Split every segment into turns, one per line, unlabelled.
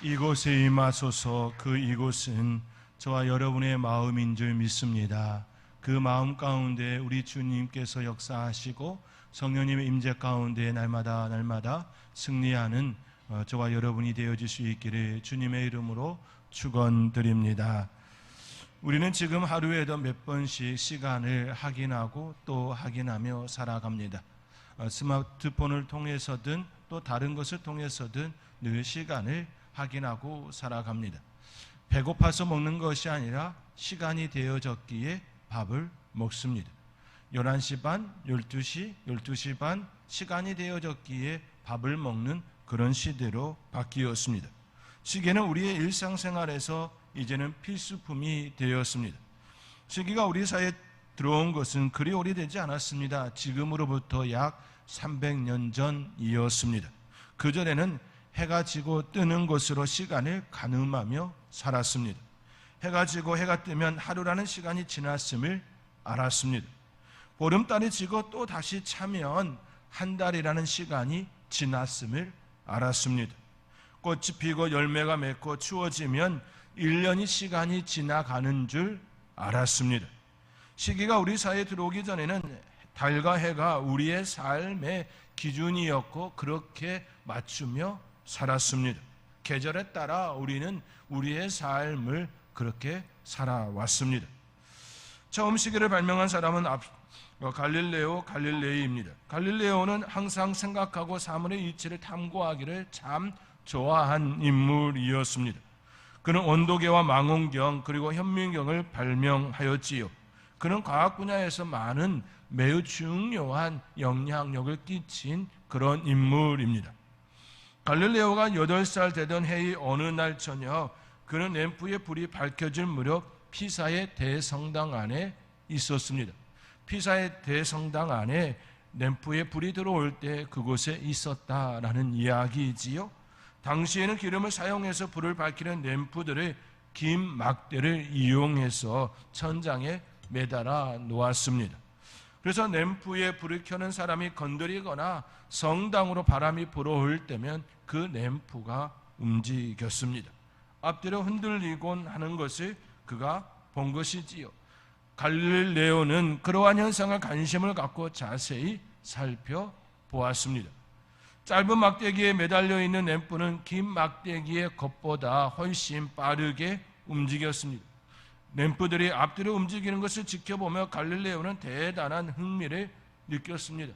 이곳에 임하소서 그 이곳은 저와 여러분의 마음인 줄 믿습니다. 그 마음 가운데 우리 주님께서 역사하시고 성령님의 임재 가운데 날마다 날마다 승리하는 어, 저와 여러분이 되어질 수 있기를 주님의 이름으로 축원드립니다. 우리는 지금 하루에도 몇 번씩 시간을 확인하고 또 확인하며 살아갑니다. 어, 스마트폰을 통해서든 또 다른 것을 통해서든 늘 시간을 확인하고 살아갑니다. 배고파서 먹는 것이 아니라 시간이 되어졌기에 밥을 먹습니다. 11시 반, 12시, 12시 반 시간이 되어졌기에 밥을 먹는 그런 시대로 바뀌었습니다. 시계는 우리의 일상생활에서 이제는 필수품이 되었습니다. 시계가 우리 사이에 들어온 것은 그리 오래되지 않았습니다. 지금으로부터 약 300년 전이었습니다. 그전에는 해가 지고 뜨는 곳으로 시간을 가늠하며 살았습니다. 해가 지고 해가 뜨면 하루라는 시간이 지났음을 알았습니다. 보름달이 지고 또 다시 차면 한 달이라는 시간이 지났음을 알았습니다. 꽃이 피고 열매가 맺고 추워지면 1년이 시간이 지나가는 줄 알았습니다. 시기가 우리 사이에 들어오기 전에는 달과 해가 우리의 삶의 기준이었고 그렇게 맞추며 살았습니다. 계절에 따라 우리는 우리의 삶을 그렇게 살아왔습니다. 처음 시계를 발명한 사람은 앞- 어, 갈릴레오 갈릴레이입니다. 갈릴레오는 항상 생각하고 사물의 이치를 탐구하기를 참 좋아한 인물이었습니다. 그는 온도계와 망원경 그리고 현미경을 발명하였지요. 그는 과학 분야에서 많은 매우 중요한 영향력을 끼친 그런 인물입니다. 갈릴레오가 8살 되던 해의 어느 날 저녁 그는 램프의 불이 밝혀질 무렵 피사의 대성당 안에 있었습니다. 피사의 대성당 안에 램프의 불이 들어올 때 그곳에 있었다라는 이야기이지요. 당시에는 기름을 사용해서 불을 밝히는 램프들을 긴 막대를 이용해서 천장에 매달아 놓았습니다. 그래서 램프에 불을 켜는 사람이 건드리거나 성당으로 바람이 불어올 때면 그 램프가 움직였습니다. 앞뒤로 흔들리곤 하는 것을 그가 본 것이지요. 갈릴레오는 그러한 현상을 관심을 갖고 자세히 살펴보았습니다. 짧은 막대기에 매달려 있는 램프는 긴 막대기의 것보다 훨씬 빠르게 움직였습니다. 램프들이 앞뒤로 움직이는 것을 지켜보며 갈릴레오는 대단한 흥미를 느꼈습니다.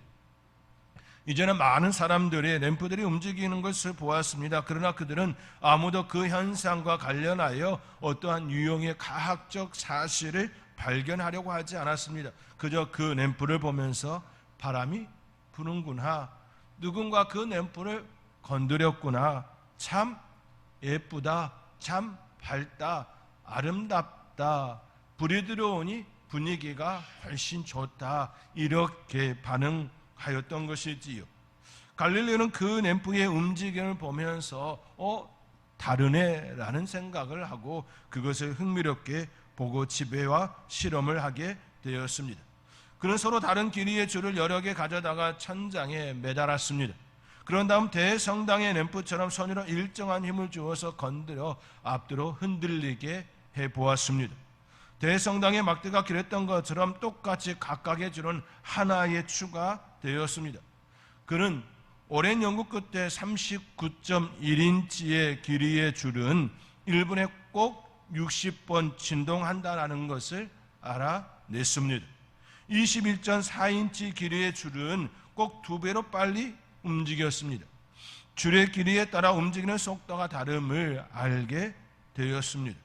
이제는 많은 사람들이 램프들이 움직이는 것을 보았습니다. 그러나 그들은 아무도 그 현상과 관련하여 어떠한 유용의 과학적 사실을 발견하려고 하지 않았습니다. 그저 그 램프를 보면서 바람이 부는구나. 누군가 그 램프를 건드렸구나. 참 예쁘다. 참 밝다. 아름답다. 불이 들어오니 분위기가 훨씬 좋다. 이렇게 반응하였던 것이지요. 갈릴레오는 그 램프의 움직임을 보면서 어 다르네라는 생각을 하고 그것을 흥미롭게 보고 지배와 실험을 하게 되었습니다. 그는 서로 다른 길이의 줄을 여러 개 가져다가 천장에 매달았습니다. 그런 다음 대성당의 램프처럼 손으로 일정한 힘을 주어서 건드려 앞뒤로 흔들리게 해 보았습니다. 대성당의 막대가 길었던 것처럼 똑같이 각각의 줄은 하나에 추가 되었습니다. 그는 오랜 연구 끝에 39.1인치의 길이의 줄은 1분에 꼭 60번 진동한다라는 것을 알아냈습니다. 21.4인치 길이의 줄은 꼭 두 배로 빨리 움직였습니다. 줄의 길이에 따라 움직이는 속도가 다름을 알게 되었습니다.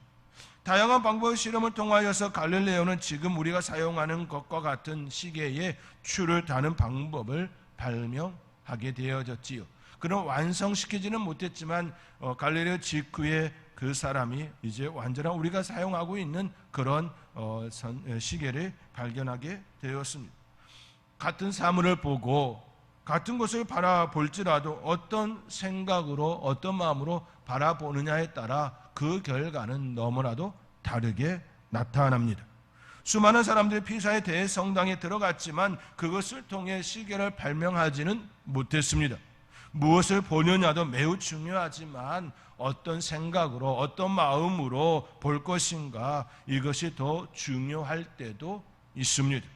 다양한 방법의 실험을 통하여서 갈릴레오는 지금 우리가 사용하는 것과 같은 시계의 줄을 다는 방법을 발명하게 되어졌지요. 그럼 완성시키지는 못했지만 어, 갈릴레오 직후에 그 사람이 이제 완전한 우리가 사용하고 있는 그런 어, 선- 어, 시계를 발견하게 되었습니다. 같은 사물을 보고 같은 것을 바라볼지라도 어떤 생각으로 어떤 마음으로 바라보느냐에 따라 그 결과는 너무나도 다르게 나타납니다. 수많은 사람들이 피사의 대성당에 들어갔지만 그것을 통해 시계를 발명하지는 못했습니다. 무엇을 보느냐도 매우 중요하지만 어떤 생각으로 어떤 마음으로 볼 것인가 이것이 더 중요할 때도 있습니다.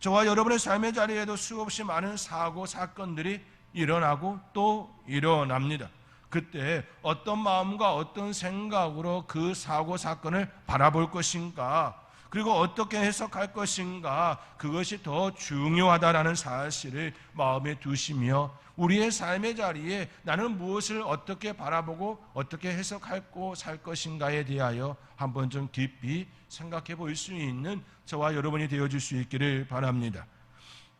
저와 여러분의 삶의 자리에도 수없이 많은 사고 사건들이 일어나고 또 일어납니다. 그때 어떤 마음과 어떤 생각으로 그 사고 사건을 바라볼 것인가 그리고 어떻게 해석할 것인가 그것이 더 중요하다라는 사실을 마음에 두시며 우리의 삶의 자리에 나는 무엇을 어떻게 바라보고 어떻게 해석하고 살 것인가에 대하여 한번 좀 깊이 생각해 볼 수 있는 저와 여러분이 되어줄 수 있기를 바랍니다.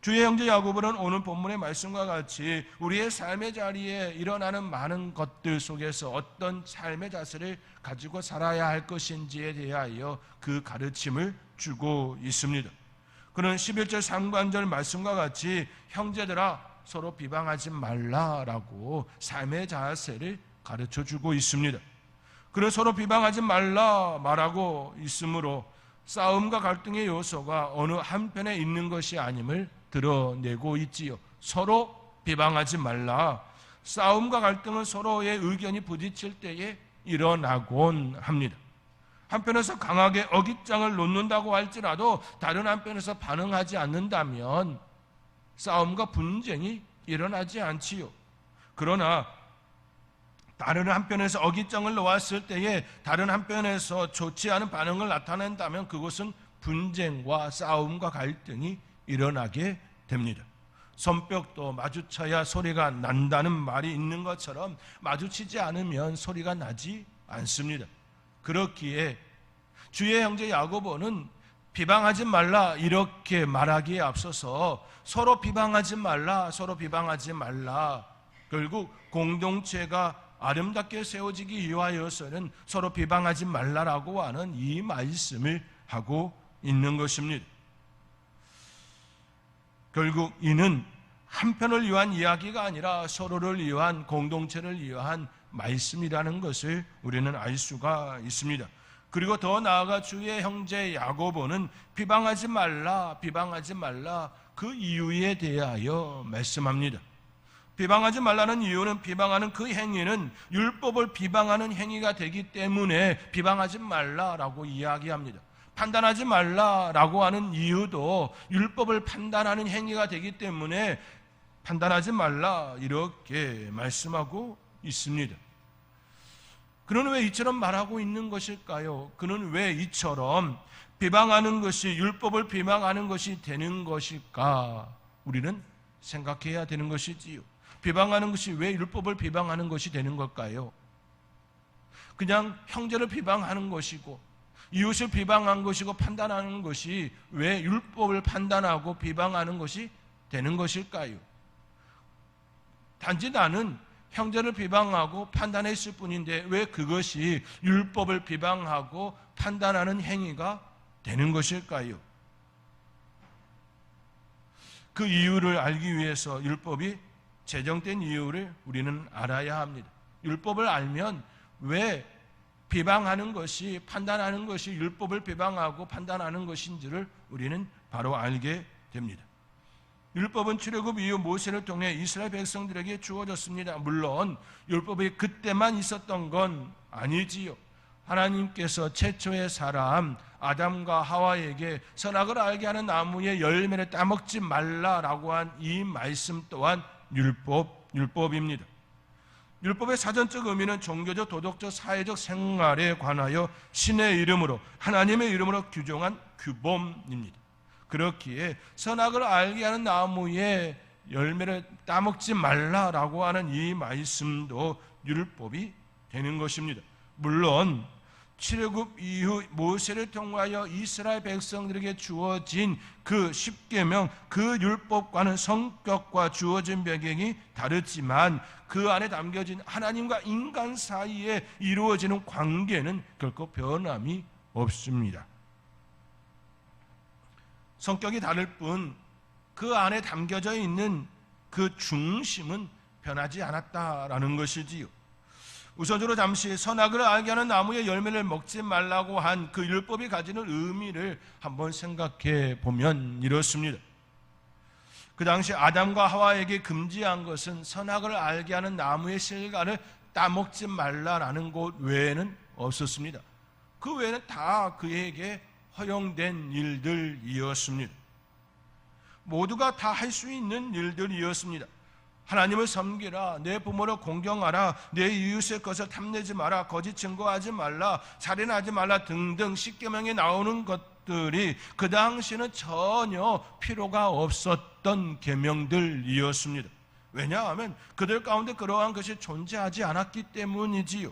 주의 형제 야고보는 오늘 본문의 말씀과 같이 우리의 삶의 자리에 일어나는 많은 것들 속에서 어떤 삶의 자세를 가지고 살아야 할 것인지에 대하여 그 가르침을 주고 있습니다. 그는 11절 3관절 말씀과 같이 형제들아 서로 비방하지 말라라고 삶의 자세를 가르쳐 주고 있습니다. 그는 서로 비방하지 말라 말하고 있으므로 싸움과 갈등의 요소가 어느 한편에 있는 것이 아님을 드러내고 있지요. 서로 비방하지 말라. 싸움과 갈등은 서로의 의견이 부딪힐 때에 일어나곤 합니다. 한편에서 강하게 어깃장을 놓는다고 할지라도 다른 한편에서 반응하지 않는다면 싸움과 분쟁이 일어나지 않지요. 그러나 다른 한편에서 어깃장을 놓았을 때에 다른 한편에서 좋지 않은 반응을 나타낸다면 그것은 분쟁과 싸움과 갈등이 일어나게 됩니다. 손뼉도 마주쳐야 소리가 난다는 말이 있는 것처럼 마주치지 않으면 소리가 나지 않습니다. 그렇기에 주의 형제 야고보는 비방하지 말라 이렇게 말하기에 앞서서 서로 비방하지 말라 서로 비방하지 말라 결국 공동체가 아름답게 세워지기 위하여서는 서로 비방하지 말라라고 하는 이 말씀을 하고 있는 것입니다. 결국 이는 한편을 위한 이야기가 아니라 서로를 위한 공동체를 위한 말씀이라는 것을 우리는 알 수가 있습니다. 그리고 더 나아가 주의 형제 야고보는 비방하지 말라, 비방하지 말라 그 이유에 대하여 말씀합니다. 비방하지 말라는 이유는 비방하는 그 행위는 율법을 비방하는 행위가 되기 때문에 비방하지 말라라고 이야기합니다. 판단하지 말라라고 하는 이유도 율법을 판단하는 행위가 되기 때문에 판단하지 말라 이렇게 말씀하고 있습니다. 그는 왜 이처럼 말하고 있는 것일까요? 그는 왜 이처럼 비방하는 것이 율법을 비방하는 것이 되는 것일까? 우리는 생각해야 되는 것이지요. 비방하는 것이 왜 율법을 비방하는 것이 되는 걸까요? 그냥 형제를 비방하는 것이고 이웃을 비방한 것이고 판단하는 것이 왜 율법을 판단하고 비방하는 것이 되는 것일까요? 단지 나는 형제를 비방하고 판단했을 뿐인데 왜 그것이 율법을 비방하고 판단하는 행위가 되는 것일까요? 그 이유를 알기 위해서 율법이 제정된 이유를 우리는 알아야 합니다. 율법을 알면 왜 비방하는 것이 판단하는 것이 율법을 비방하고 판단하는 것인지를 우리는 바로 알게 됩니다. 율법은 출애굽 이후 모세를 통해 이스라엘 백성들에게 주어졌습니다. 물론 율법이 그때만 있었던 건 아니지요. 하나님께서 최초의 사람 아담과 하와에게 선악을 알게 하는 나무의 열매를 따먹지 말라라고 한 이 말씀 또한 율법 율법입니다. 율법의 사전적 의미는 종교적, 도덕적, 사회적 생활에 관하여 신의 이름으로 하나님의 이름으로 규정한 규범입니다. 그렇기에 선악을 알게 하는 나무의 열매를 따먹지 말라라고 하는 이 말씀도 율법이 되는 것입니다. 물론 출애굽 이후 모세를 통하여 이스라엘 백성들에게 주어진 그 십계명 그 율법과는 성격과 주어진 배경이 다르지만 그 안에 담겨진 하나님과 인간 사이에 이루어지는 관계는 결코 변함이 없습니다. 성격이 다를 뿐 그 안에 담겨져 있는 그 중심은 변하지 않았다라는 것이지요. 우선적으로 잠시 선악을 알게 하는 나무의 열매를 먹지 말라고 한 그 율법이 가지는 의미를 한번 생각해 보면 이렇습니다. 그 당시 아담과 하와에게 금지한 것은 선악을 알게 하는 나무의 실과를 따먹지 말라라는 것 외에는 없었습니다. 그 외에는 다 그에게 허용된 일들이었습니다. 모두가 다 할 수 있는 일들이었습니다. 하나님을 섬기라, 내 부모를 공경하라, 내 이웃의 것을 탐내지 마라, 거짓 증거하지 말라, 살인하지 말라. 등등 십계명에 나오는 것들이 그 당시는 전혀 필요가 없었던 계명들이었습니다. 왜냐하면 그들 가운데 그러한 것이 존재하지 않았기 때문이지요.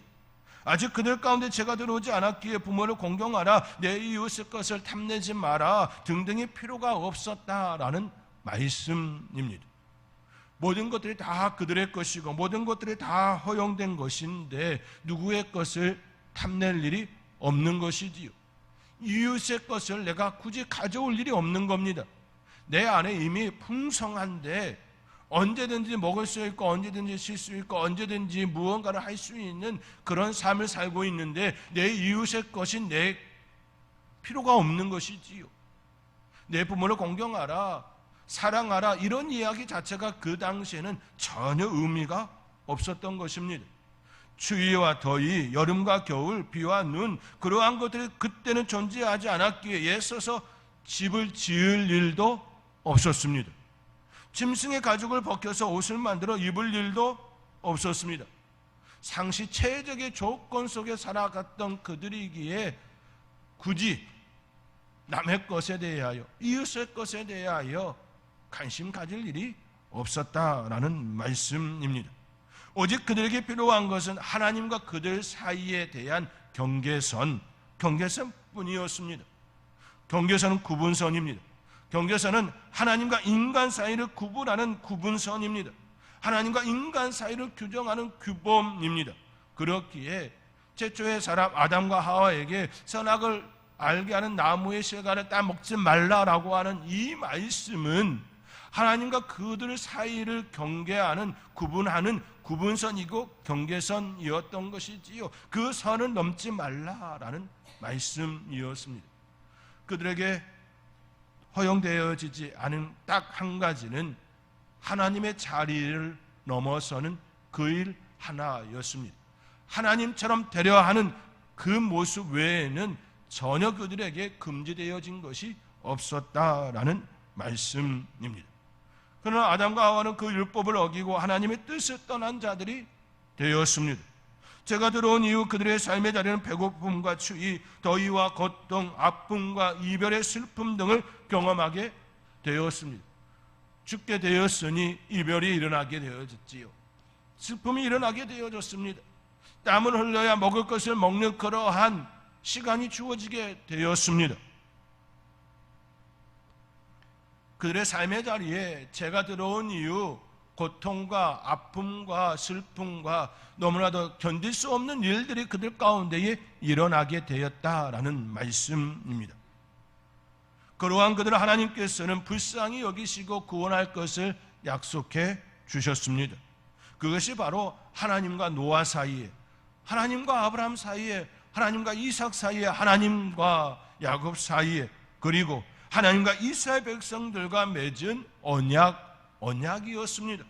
아직 그들 가운데 제가 들어오지 않았기에 부모를 공경하라, 내 이웃의 것을 탐내지 마라. 등등의 필요가 없었다라는 말씀입니다. 모든 것들이 다 그들의 것이고 모든 것들이 다 허용된 것인데 누구의 것을 탐낼 일이 없는 것이지요. 이웃의 것을 내가 굳이 가져올 일이 없는 겁니다. 내 안에 이미 풍성한데 언제든지 먹을 수 있고 언제든지 쉴 수 있고 언제든지 무언가를 할 수 있는 그런 삶을 살고 있는데 내 이웃의 것이 내 필요가 없는 것이지요. 내 부모를 공경하라, 사랑하라 이런 이야기 자체가 그 당시에는 전혀 의미가 없었던 것입니다. 추위와 더위, 여름과 겨울, 비와 눈 그러한 것들이 그때는 존재하지 않았기에 애써서 집을 지을 일도 없었습니다. 짐승의 가죽을 벗겨서 옷을 만들어 입을 일도 없었습니다. 상시 체적의 조건 속에 살아갔던 그들이기에 굳이 남의 것에 대하여 이웃의 것에 대하여 관심 가질 일이 없었다라는 말씀입니다. 오직 그들에게 필요한 것은 하나님과 그들 사이에 대한 경계선, 경계선 뿐이었습니다. 경계선은 구분선입니다. 경계선은 하나님과 인간 사이를 구분하는 구분선입니다. 하나님과 인간 사이를 규정하는 규범입니다. 그렇기에 최초의 사람 아담과 하와에게 선악을 알게 하는 나무의 실과를 따먹지 말라라고 하는 이 말씀은 하나님과 그들 사이를 경계하는 구분하는 구분선이고 경계선이었던 것이지요. 그 선을 넘지 말라라는 말씀이었습니다. 그들에게 허용되어지지 않은 딱 한 가지는 하나님의 자리를 넘어서는 그 일 하나였습니다. 하나님처럼 되려 하는 그 모습 외에는 전혀 그들에게 금지되어진 것이 없었다라는 말씀입니다. 그러나 아담과 하와는 그 율법을 어기고 하나님의 뜻을 떠난 자들이 되었습니다. 제가 들어온 이후 그들의 삶의 자리는 배고픔과 추위, 더위와 고통, 아픔과 이별의 슬픔 등을 경험하게 되었습니다. 죽게 되었으니 이별이 일어나게 되어졌지요. 슬픔이 일어나게 되어졌습니다. 땀을 흘려야 먹을 것을 먹는 그러한 시간이 주어지게 되었습니다. 그들의 삶의 자리에 제가 들어온 이유 고통과 아픔과 슬픔과 너무나도 견딜 수 없는 일들이 그들 가운데에 일어나게 되었다라는 말씀입니다. 그러한 그들을 하나님께서는 불쌍히 여기시고 구원할 것을 약속해 주셨습니다. 그것이 바로 하나님과 노아 사이에, 하나님과 아브라함 사이에, 하나님과 이삭 사이에, 하나님과 야곱 사이에, 그리고 하나님과 이스라엘 백성들과 맺은 언약, 언약이었습니다.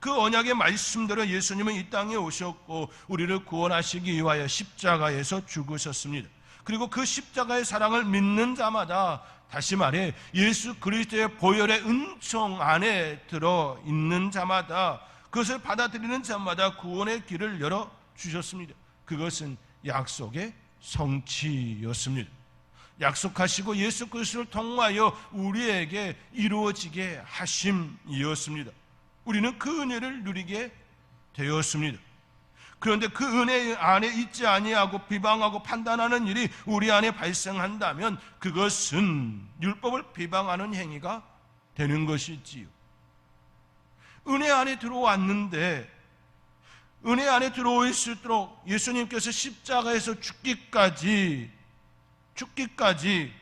그 언약의 말씀대로 예수님은 이 땅에 오셨고 우리를 구원하시기 위하여 십자가에서 죽으셨습니다. 그리고 그 십자가의 사랑을 믿는 자마다 다시 말해 예수 그리스도의 보혈의 은총 안에 들어 있는 자마다 그것을 받아들이는 자마다 구원의 길을 열어 주셨습니다. 그것은 약속의 성취였습니다. 약속하시고 예수 그리스도를 통하여 우리에게 이루어지게 하심이었습니다. 우리는 그 은혜를 누리게 되었습니다. 그런데 그 은혜 안에 있지 아니하고 비방하고 판단하는 일이 우리 안에 발생한다면 그것은 율법을 비방하는 행위가 되는 것이지요. 은혜 안에 들어왔는데 은혜 안에 들어올수록 예수님께서 십자가에서 죽기까지 죽기까지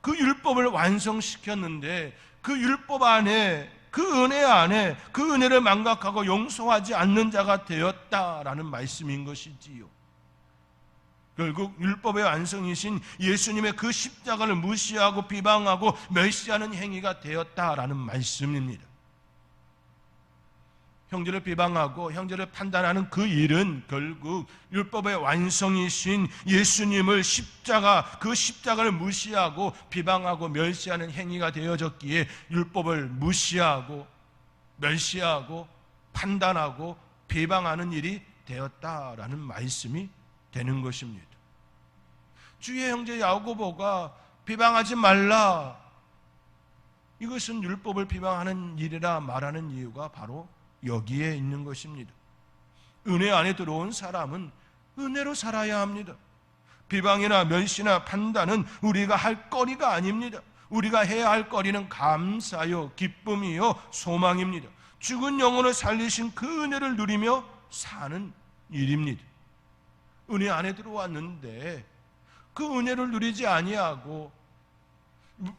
그 율법을 완성시켰는데 그 율법 안에 그 은혜 안에 그 은혜를 망각하고 용서하지 않는 자가 되었다라는 말씀인 것이지요. 결국 율법의 완성이신 예수님의 그 십자가를 무시하고 비방하고 멸시하는 행위가 되었다라는 말씀입니다. 형제를 비방하고 형제를 판단하는 그 일은 결국 율법의 완성이신 예수님을 십자가 그 십자가를 무시하고 비방하고 멸시하는 행위가 되어졌기에 율법을 무시하고 멸시하고 판단하고 비방하는 일이 되었다라는 말씀이 되는 것입니다. 주의 형제 야고보가 비방하지 말라. 이것은 율법을 비방하는 일이라 말하는 이유가 바로 여기에 있는 것입니다. 은혜 안에 들어온 사람은 은혜로 살아야 합니다. 비방이나 멸시나 판단은 우리가 할 거리가 아닙니다. 우리가 해야 할 거리는 감사요, 기쁨이요, 소망입니다. 죽은 영혼을 살리신 그 은혜를 누리며 사는 일입니다. 은혜 안에 들어왔는데 그 은혜를 누리지 아니하고 왜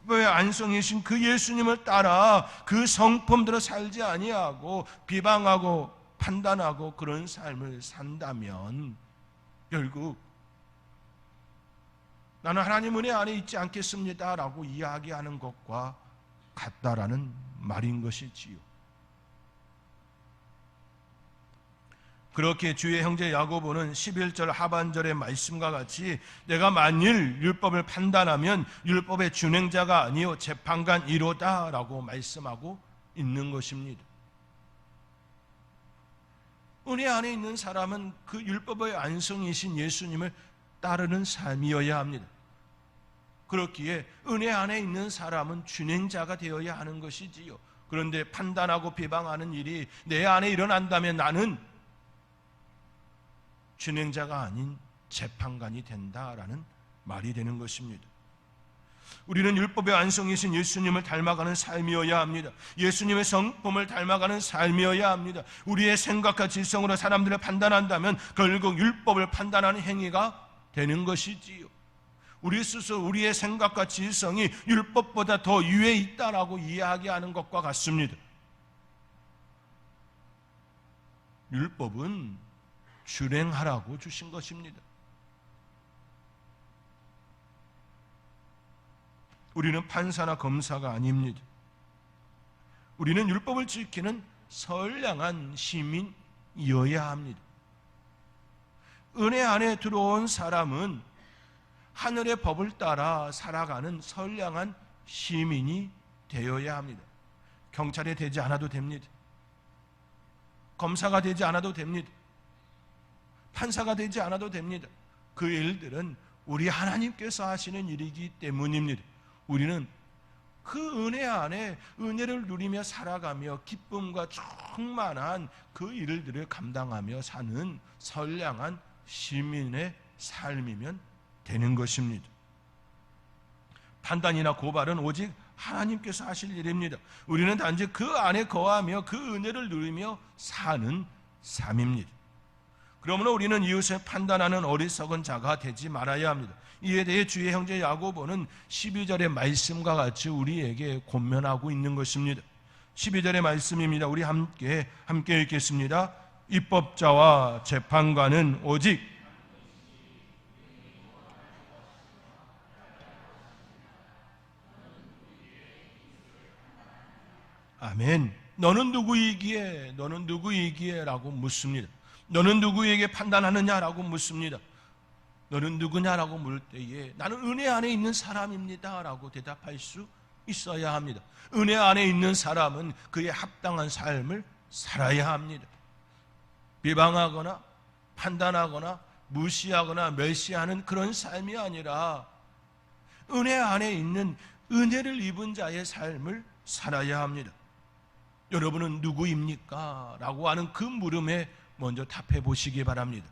안성이신 그 예수님을 따라 그 성품대로 살지 아니하고 비방하고 판단하고 그런 삶을 산다면 결국 나는 하나님 은혜 안에 있지 않겠습니다라고 이야기하는 것과 같다라는 말인 것이지요. 그렇게 주의 형제 야고보는 11절 하반절의 말씀과 같이 내가 만일 율법을 판단하면 율법의 준행자가 아니요 재판관 이로다라고 말씀하고 있는 것입니다. 은혜 안에 있는 사람은 그 율법의 안성이신 예수님을 따르는 삶이어야 합니다. 그렇기에 은혜 안에 있는 사람은 준행자가 되어야 하는 것이지요. 그런데 판단하고 비방하는 일이 내 안에 일어난다면 나는 진행자가 아닌 재판관이 된다라는 말이 되는 것입니다. 우리는 율법의 완성이신 예수님을 닮아가는 삶이어야 합니다. 예수님의 성품을 닮아가는 삶이어야 합니다. 우리의 생각과 질성으로 사람들을 판단한다면 결국 율법을 판단하는 행위가 되는 것이지요. 우리 스스로 우리의 생각과 질성이 율법보다 더 위에 있다라고 이야기하는 것과 같습니다. 율법은 준행하라고 주신 것입니다. 우리는 판사나 검사가 아닙니다. 우리는 율법을 지키는 선량한 시민이어야 합니다. 은혜 안에 들어온 사람은 하늘의 법을 따라 살아가는 선량한 시민이 되어야 합니다. 경찰이 되지 않아도 됩니다. 검사가 되지 않아도 됩니다. 판사가 되지 않아도 됩니다. 그 일들은 우리 하나님께서 하시는 일이기 때문입니다. 우리는 그 은혜 안에 은혜를 누리며 살아가며 기쁨과 충만한 그 일들을 감당하며 사는 선량한 시민의 삶이면 되는 것입니다. 판단이나 고발은 오직 하나님께서 하실 일입니다. 우리는 단지 그 안에 거하며 그 은혜를 누리며 사는 삶입니다. 그러므로 우리는 이웃을 판단하는 어리석은 자가 되지 말아야 합니다. 이에 대해 주의 형제 야고보는 12절의 말씀과 같이 우리에게 권면하고 있는 것입니다. 12절의 말씀입니다. 우리 함께 함께 읽겠습니다. 입법자와 재판관은 오직 아멘. 너는 누구이기에? 너는 누구이기에? 라고 묻습니다. 너는 누구에게 판단하느냐라고 묻습니다. 너는 누구냐라고 물을 때에 나는 은혜 안에 있는 사람입니다라고 대답할 수 있어야 합니다. 은혜 안에 있는 사람은 그에 합당한 삶을 살아야 합니다. 비방하거나 판단하거나 무시하거나 멸시하는 그런 삶이 아니라 은혜 안에 있는 은혜를 입은 자의 삶을 살아야 합니다. 여러분은 누구입니까? 라고 하는 그 물음에 먼저 답해 보시기 바랍니다.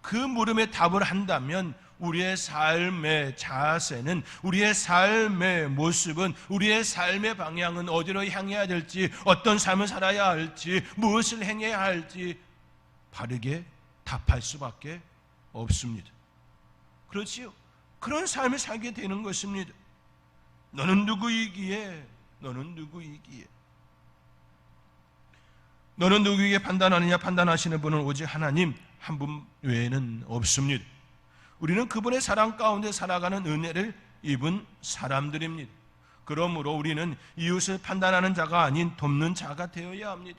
그 물음에 답을 한다면 우리의 삶의 자세는 우리의 삶의 모습은 우리의 삶의 방향은 어디로 향해야 될지 어떤 삶을 살아야 할지 무엇을 행해야 할지 바르게 답할 수밖에 없습니다. 그렇지요. 그런 삶을 살게 되는 것입니다. 너는 누구이기에 너는 누구이기에 너는 누구에게 판단하느냐 판단하시는 분은 오직 하나님 한 분 외에는 없습니다. 우리는 그분의 사랑 가운데 살아가는 은혜를 입은 사람들입니다. 그러므로 우리는 이웃을 판단하는 자가 아닌 돕는 자가 되어야 합니다.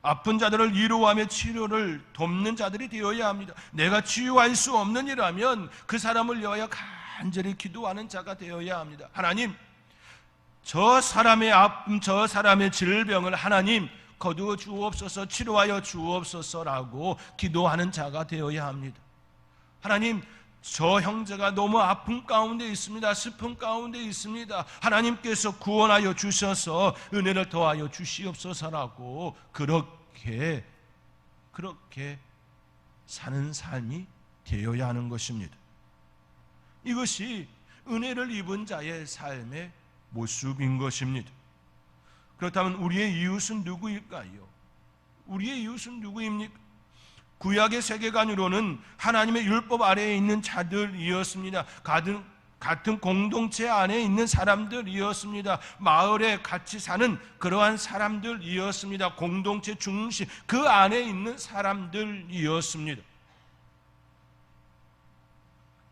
아픈 자들을 위로하며 치료를 돕는 자들이 되어야 합니다. 내가 치유할 수 없는 일하면 그 사람을 위하여 간절히 기도하는 자가 되어야 합니다. 하나님, 저 사람의 아픔, 저 사람의 질병을 하나님 거두어 주옵소서, 치료하여 주옵소서라고 기도하는 자가 되어야 합니다. 하나님, 저 형제가 너무 아픔 가운데 있습니다. 슬픔 가운데 있습니다. 하나님께서 구원하여 주셔서 은혜를 더하여 주시옵소서라고 그렇게 그렇게 사는 삶이 되어야 하는 것입니다. 이것이 은혜를 입은 자의 삶의 모습인 것입니다. 그렇다면 우리의 이웃은 누구일까요? 우리의 이웃은 누구입니까? 구약의 세계관으로는 하나님의 율법 아래에 있는 자들이었습니다. 같은, 같은 공동체 안에 있는 사람들이었습니다. 마을에 같이 사는 그러한 사람들이었습니다. 공동체 중심, 그 안에 있는 사람들이었습니다.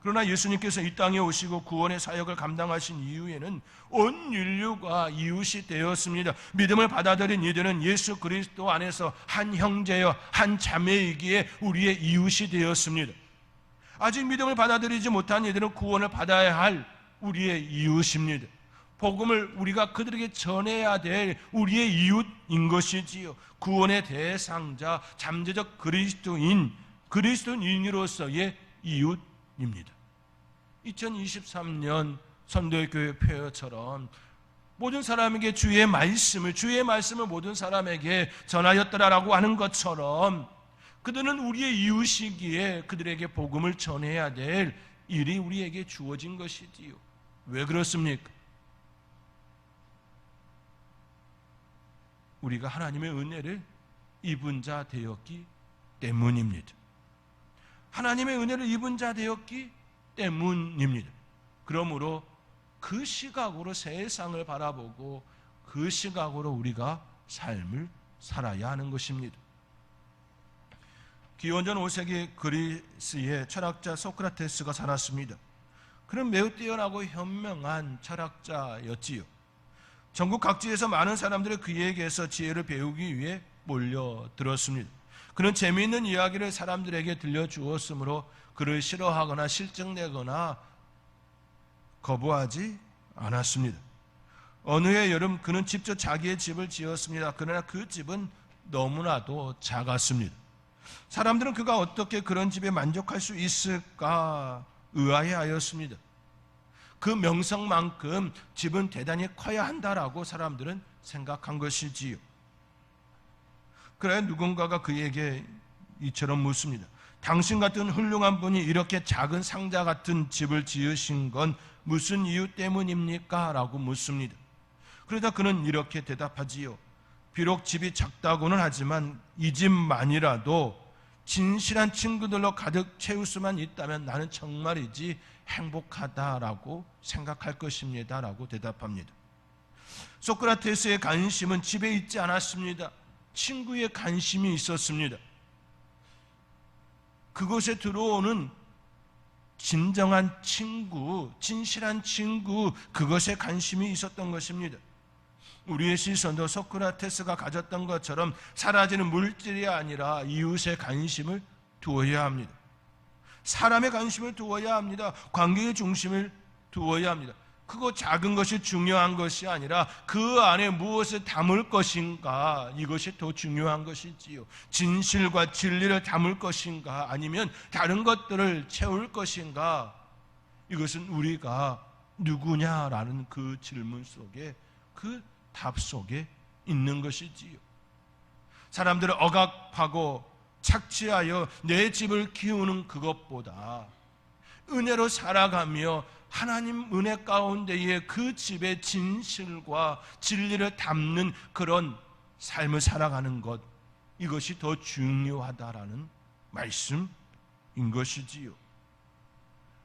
그러나 예수님께서 이 땅에 오시고 구원의 사역을 감당하신 이후에는 온 인류가 이웃이 되었습니다. 믿음을 받아들인 이들은 예수 그리스도 안에서 한 형제여 한 자매이기에 우리의 이웃이 되었습니다. 아직 믿음을 받아들이지 못한 이들은 구원을 받아야 할 우리의 이웃입니다. 복음을 우리가 그들에게 전해야 될 우리의 이웃인 것이지요. 구원의 대상자, 잠재적 그리스도인, 그리스도인으로서의 이웃입니다. 2023년 선도의 교회 표처럼 모든 사람에게 주의 말씀을 주의 말씀을 모든 사람에게 전하였더라라고 하는 것처럼 그들은 우리의 이웃이기에 그들에게 복음을 전해야 될 일이 우리에게 주어진 것이지요. 왜 그렇습니까? 우리가 하나님의 은혜를 입은 자 되었기 때문입니다. 하나님의 은혜를 입은 자 되었기 때문입니다. 그러므로 그 시각으로 세상을 바라보고 그 시각으로 우리가 삶을 살아야 하는 것입니다. 기원전 5세기 그리스의 철학자 소크라테스가 살았습니다. 그는 매우 뛰어나고 현명한 철학자였지요. 전국 각지에서 많은 사람들이 그에게서 지혜를 배우기 위해 몰려들었습니다. 그는 재미있는 이야기를 사람들에게 들려주었으므로 그를 싫어하거나 실증내거나 거부하지 않았습니다. 어느 해 여름 그는 직접 자기의 집을 지었습니다. 그러나 그 집은 너무나도 작았습니다. 사람들은 그가 어떻게 그런 집에 만족할 수 있을까 의아해하였습니다. 그 명성만큼 집은 대단히 커야 한다라고 사람들은 생각한 것이지요. 그래 누군가가 그에게 이처럼 묻습니다. 당신 같은 훌륭한 분이 이렇게 작은 상자 같은 집을 지으신 건 무슨 이유 때문입니까? 라고 묻습니다. 그러다 그는 이렇게 대답하지요. 비록 집이 작다고는 하지만 이 집만이라도 진실한 친구들로 가득 채울 수만 있다면 나는 정말이지 행복하다라고 생각할 것입니다. 라고 대답합니다. 소크라테스의 관심은 집에 있지 않았습니다. 친구의 관심이 있었습니다. 그곳에 들어오는 진정한 친구, 진실한 친구, 그것에 관심이 있었던 것입니다. 우리의 시선도 소크라테스가 가졌던 것처럼 사라지는 물질이 아니라 이웃의 관심을 두어야 합니다. 사람의 관심을 두어야 합니다. 관계의 중심을 두어야 합니다. 크고 작은 것이 중요한 것이 아니라 그 안에 무엇을 담을 것인가 이것이 더 중요한 것이지요. 진실과 진리를 담을 것인가 아니면 다른 것들을 채울 것인가 이것은 우리가 누구냐라는 그 질문 속에 그 답 속에 있는 것이지요. 사람들을 억압하고 착취하여 내 집을 키우는 그것보다 은혜로 살아가며 하나님 은혜 가운데에 그 집의 진실과 진리를 담는 그런 삶을 살아가는 것 이것이 더 중요하다라는 말씀인 것이지요.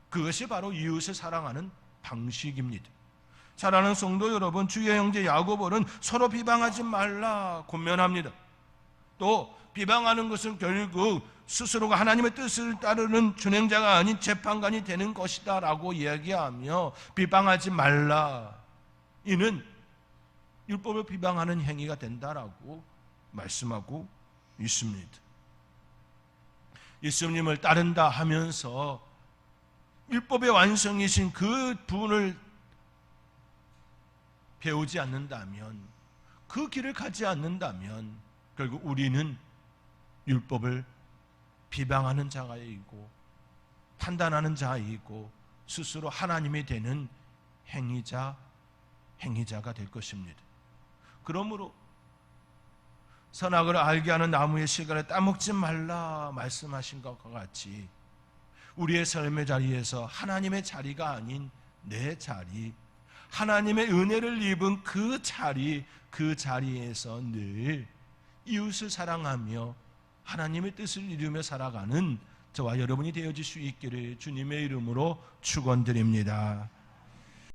그것이 바로 이웃을 사랑하는 방식입니다. 사랑하는 성도 여러분, 주의 형제 야고보는 서로 비방하지 말라 권면합니다. 또 비방하는 것은 결국 스스로가 하나님의 뜻을 따르는 준행자가 아닌 재판관이 되는 것이다 라고 이야기하며 비방하지 말라. 이는 율법을 비방하는 행위가 된다라고 말씀하고 있습니다. 예수님을 따른다 하면서 율법의 완성이신 그 분을 배우지 않는다면 그 길을 가지 않는다면 결국 우리는 율법을 비방하는 자가이고 판단하는 자이고 스스로 하나님이 되는 행위자 행위자가 될 것입니다. 그러므로 선악을 알게 하는 나무의 실과를 따먹지 말라 말씀하신 것과 같이 우리의 삶의 자리에서 하나님의 자리가 아닌 내 자리, 하나님의 은혜를 입은 그 자리, 그 자리에서 늘 이웃을 사랑하며 하나님의 뜻을 이루며 살아가는 저와 여러분이 되어질 수 있기를 주님의 이름으로 축원드립니다.